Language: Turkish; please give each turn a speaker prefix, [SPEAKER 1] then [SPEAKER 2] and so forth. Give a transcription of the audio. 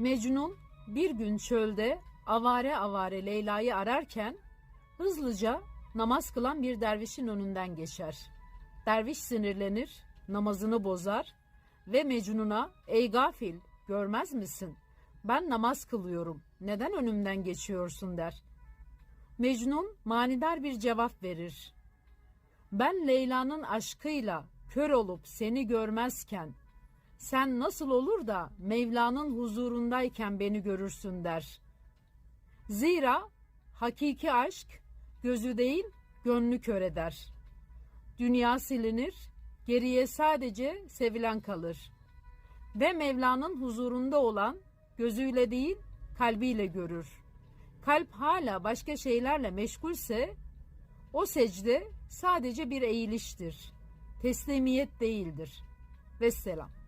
[SPEAKER 1] Mecnun bir gün çölde avare avare Leyla'yı ararken hızlıca namaz kılan bir dervişin önünden geçer. Derviş sinirlenir, namazını bozar ve Mecnun'a ''Ey gafil görmez misin? Ben namaz kılıyorum. Neden önümden geçiyorsun?'' der. Mecnun manidar bir cevap verir. Ben Leyla'nın aşkıyla kör olup seni görmezken sen nasıl olur da Mevla'nın huzurundayken beni görürsün der. Zira hakiki aşk gözü değil gönlü kör eder. Dünya silinir, geriye sadece sevilen kalır. Ve Mevla'nın huzurunda olan gözüyle değil kalbiyle görür. Kalp hala başka şeylerle meşgulse o secde sadece bir eğiliştir. Teslimiyet değildir. Vesselam.